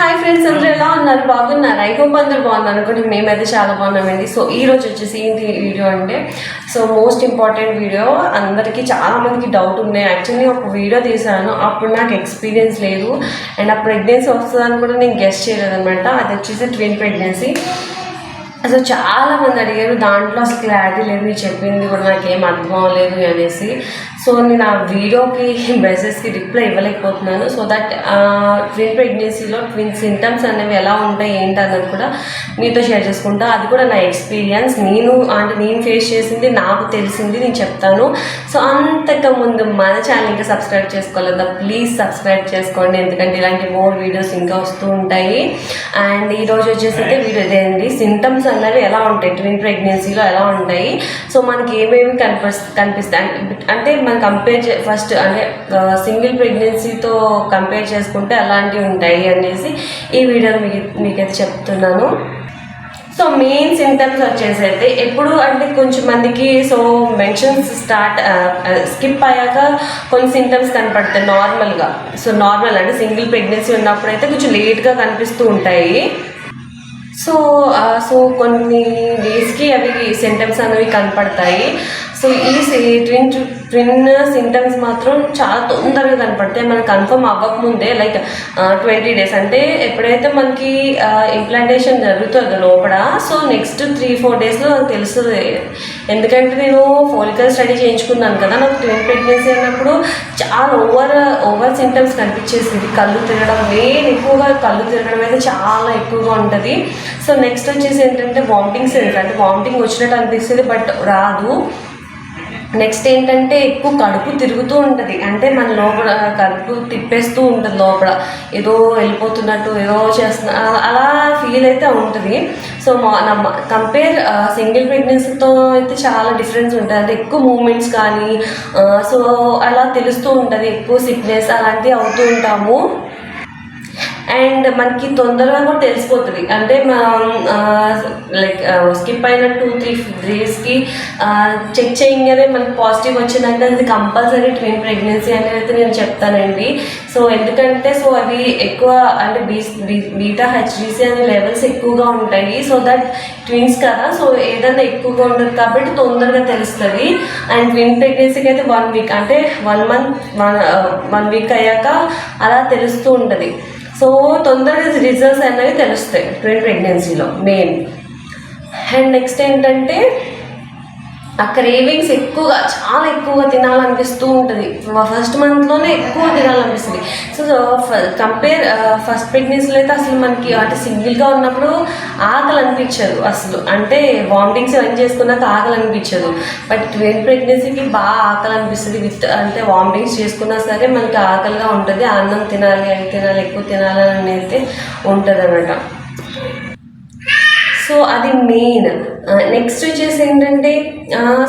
Hi friends అందరూ ఎలా ఉన్నారు? బాగున్నారు? ఐ హోప్ అందరూ బాగున్నారు. అనుకోండి మేమైతే చాలా బాగున్నామండి. సో ఈ రోజు వచ్చేసి ఏంటి వీడియో అంటే సో మోస్ట్ ఇంపార్టెంట్ వీడియో అందరికీ చాలా మందికి డౌట్ ఉన్నాయి. యాక్చువల్లీ ఒక వీడియో తీసాను. అప్పుడు నాకు ఎక్స్పీరియన్స్ లేదు. అండ్ ఆ ప్రెగ్నెన్సీ వస్తుందని కూడా నేను గెస్ట్ చేయలేదు అనమాట అది వచ్చేసి ట్విన్ ప్రెగ్నెన్సీ అసలు చాలా మంది అడిగారు దాంట్లో అసలు క్లారిటీ లేదు మీరు చెప్పింది కూడా నాకు ఏం అర్థం అవ్వలేదు అనేసి. సో నేను ఆ వీడియోకి మెసేజ్కి రిప్లై ఇవ్వలేకపోతున్నాను. సో దట్ ట్విన్ ప్రెగ్నెన్సీలో ట్విన్ సింటమ్స్ అనేవి ఎలా ఉంటాయి ఏంటి అన్నది కూడా మీతో షేర్ చేసుకుంటా. అది కూడా నా ఎక్స్పీరియన్స్ నేను అంటే నేను ఫేస్ చేసింది నాకు తెలిసింది నేను చెప్తాను. సో అంతకు ముందు మన ఛానల్ ఇంకా సబ్స్క్రైబ్ చేసుకోలేదా? ప్లీజ్ సబ్స్క్రైబ్ చేసుకోండి. ఎందుకంటే ఇలాంటి మోర్ వీడియోస్ ఇంకా వస్తూ ఉంటాయి. అండ్ ఈ రోజు వచ్చేసి అయితే వీడియో ఇదేంటి? సింటమ్స్ అనేవి ఎలా ఉంటాయి? ట్విన్ ప్రెగ్నెన్సీలో ఎలా ఉంటాయి? సో మనకి ఏమేమి కనిపిస్ కనిపిస్తాయి అంటే- మనం కంపేర్ చే ఫస్ట్ అంటే సింగిల్ ప్రెగ్నెన్సీతో కంపేర్ చేసుకుంటే అలాంటివి ఉంటాయి అనేసి ఈ వీడియోలో మీకు మీకైతే చెప్తున్నాను. సో మెయిన్ సింటమ్స్ వచ్చేసి అయితే ఎప్పుడు అంటే కొంచెం మందికి సో మెన్షన్స్ స్టార్ట్ స్కిప్ అయ్యాక కొన్ని సింటమ్స్ కనపడతాయి నార్మల్గా సో నార్మల్ అంటే సింగిల్ ప్రెగ్నెన్సీ ఉన్నప్పుడు అయితే కొంచెం లేట్గా కనిపిస్తూ ఉంటాయి. సో సో కొన్ని డేస్కి అవి సింటమ్స్ అనేవి కనపడతాయి. సో ఈ ట్విన్ ట్విన్ సింటమ్స్ మాత్రం చాలా తొందరగా కనపడతాయి. మనకు కన్ఫర్మ్ అవ్వకముందే లైక్ ట్వంటీ డేస్. అంటే ఎప్పుడైతే మనకి ఇంప్లాంటేషన్ జరుగుతుందో లోపల సో నెక్స్ట్ త్రీ ఫోర్ డేస్లో నాకు తెలుస్తుంది. ఎందుకంటే నేను ఫోలికల్ స్టడీ చేయించుకున్నాను కదా నాకు ట్విన్ ప్రెగ్నెన్సీ అన్నప్పుడు చాలా ఓవర్ ఓవర్ సింటమ్స్ కనిపించేసింది. కళ్ళు తిరగడం మెయిన్ ఎక్కువగా కళ్ళు తిరగడం అయితే చాలా ఎక్కువగా ఉంటుంది. సో నెక్స్ట్ వచ్చేసి ఏంటంటే వామిటింగ్ సెన్స్ అంటే వామిటింగ్ వచ్చినట్టు అనిపిస్తుంది బట్ రాదు. నెక్స్ట్ ఏంటంటే ఎక్కువ కడుపు తిరుగుతూ ఉంటుంది. అంటే మన లోపల కడుపు తిప్పేస్తూ ఉంటుంది లోపల. ఏదో వెళ్ళిపోతున్నట్టు ఏదో చేస్తున్న అలా- ఫీల్ అయితే ఉంటుంది. సో మా కంపేర్ సింగిల్ ప్రెగ్నెన్సీతో అయితే చాలా డిఫరెన్స్ ఉంటుంది. అంటే ఎక్కువ మూమెంట్స్ కానీ సో అలా తెలుస్తూ ఉంటుంది. ఎక్కువ సిక్నెస్ అలాంటివి అవుతూ ఉంటాము. అండ్ మనకి తొందరగా కూడా తెలిసిపోతుంది. అంటే మనం లైక్ స్కిప్ అయిన టూ త్రీ డేస్కి చెక్ చేయగానే మనకి పాజిటివ్ వచ్చిందంటే అది కంపల్సరీ ట్విన్ ప్రెగ్నెన్సీ అనేది అయితే నేను చెప్తానండి. సో ఎందుకంటే సో అవి ఎక్కువ అంటే బీ బీటా హెచ్డిసి అనే లెవెల్స్ ఎక్కువగా ఉంటాయి. సో దట్ ట్విన్స్ కదా సో ఏదైనా ఎక్కువగా ఉంటుంది కాబట్టి తొందరగా తెలుస్తుంది. అండ్ ట్విన్ ప్రెగ్నెన్సీకి అయితే వన్ వీక్ అంటే one month one one week అయ్యాక అలా తెలుస్తూ ఉంటుంది. సో తొందరగా రిజల్ట్స్ అనేవి తెలుస్తాయి ట్రైన్ ప్రెగ్నెన్సీలో మెయిన్ అండ్ నెక్స్ట్ ఏంటంటే ఆ క్రేవింగ్స్ ఎక్కువగా చాలా ఎక్కువగా తినాలనిపిస్తూ ఉంటుంది. ఫస్ట్ మంత్లోనే ఎక్కువ తినాలనిపిస్తుంది. సో కంపేర్ ఫస్ట్ ప్రెగ్నెన్సీలో అయితే అసలు మనకి అంటే సింగిల్గా ఉన్నప్పుడు ఆకలి అనిపించదు అసలు. అంటే వామిటింగ్స్ ఏం చేసుకున్నాక ఆకలి అనిపించదు బట్ ట్వెల్త్ ప్రెగ్నెన్సీకి బాగా ఆకలి అనిపిస్తుంది విత్ అంటే వామిటింగ్స్ చేసుకున్నా సరే మనకి ఆకలిగా ఉంటుంది. అన్నం తినాలి అవి తినాలి ఎక్కువ తినాలి అనేది అయితే ఉంటుంది అనమాట సో అది మెయిన్ నెక్స్ట్ వచ్చేసి ఏంటంటే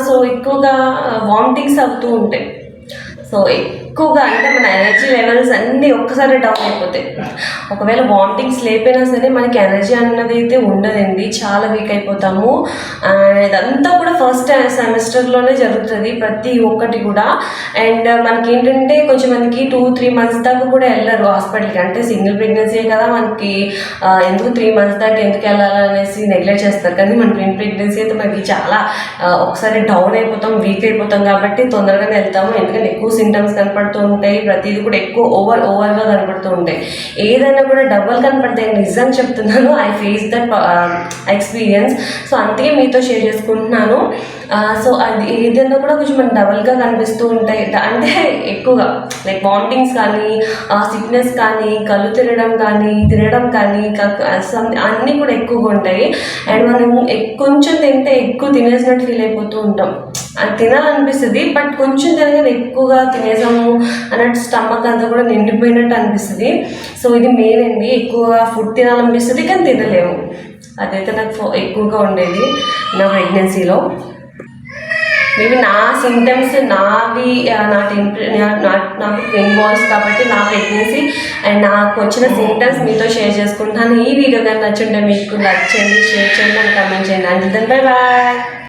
సో ఎక్కువగా వామిటింగ్స్ అవుతూ ఉంటాయి. సో ఎక్కువగా అంటే మన ఎనర్జీ లెవెల్స్ అన్నీ ఒక్కసారి డౌన్ అయిపోతాయి. ఒకవేళ వామిటింగ్స్ లేకపోయినా సరే మనకి ఎనర్జీ అన్నది అయితే ఉండదండి. చాలా వీక్ అయిపోతాము. అండ్ ఇదంతా కూడా ఫస్ట్ సెమిస్టర్లోనే జరుగుతుంది ప్రతి ఒక్కటి కూడా. అండ్ మనకి ఏంటంటే కొంచెం మనకి టూ త్రీ మంత్స్ దాకా కూడా వెళ్ళరు హాస్పిటల్కి అంటే సింగిల్ ప్రెగ్నెన్సీ కదా మనకి ఎందుకు త్రీ మంత్స్ దాకా ఎందుకు వెళ్ళాలనేసి నెగ్లెక్ట్ చేస్తారు. కానీ మన ట్విన్ ప్రెగ్నెన్సీ అయితే మనకి చాలా ఒకసారి డౌన్ అయిపోతాం వీక్ అయిపోతాం కాబట్టి తొందరగానే వెళ్తాము. ఎందుకంటే ఎక్కువ సింటమ్స్ కనపడుతూ ఉంటాయి. ప్రతిదీ కూడా ఎక్కువ ఓవర్ ఓవర్గా కనపడుతూ ఉంటాయి. ఏదైనా కూడా డబల్ కనపడతాయి నిజం చెప్తున్నాను I face that experience so అందుకే మీతో షేర్ చేసుకుంటున్నాను. Uh, సో అది ఏదైనా కూడా కొంచెం డబల్గా కనిపిస్తూ ఉంటాయి. అంటే ఎక్కువగా లైక్ వామిటింగ్స్ కానీ uh, సిక్నెస్ కానీ కళ్ళు తిరగడం కానీ తినడం కానీ అన్నీ కూడా ఎక్కువగా ఉంటాయి. అండ్ మనం కొంచెం తింటే ఎక్కువ తినేసినట్టు ఫీల్ అయిపోతూ ఉంటాం. తినాలనిపిస్తుంది బట్ కొంచెం తినగానే ఎక్కువగా తినేసాము అన్నట్టు స్టమక్ అంతా కూడా నిండిపోయినట్టు అనిపిస్తుంది. సో ఇది మెయిన్ అండి ఎక్కువగా ఫుడ్ తినాలనిపిస్తుంది కానీ తినలేము. అదైతే నాకు ఎక్కువగా ఉండేది నా ప్రెగ్నెన్సీలో మేబీ నా సింటమ్స్ నావి నా టెంపరే నాకు పెయిన్ బాల్స్ కాబట్టి నా ప్రెగ్నెన్సీ అండ్ నాకు వచ్చిన సింటమ్స్ మీతో షేర్ చేసుకుంటాను. ఈ వీడియో కానీ నచ్చుంటే మీకు లైక్ చేయండి షేర్ చేయండి అని కమెంట్ చేయండి. And bye bye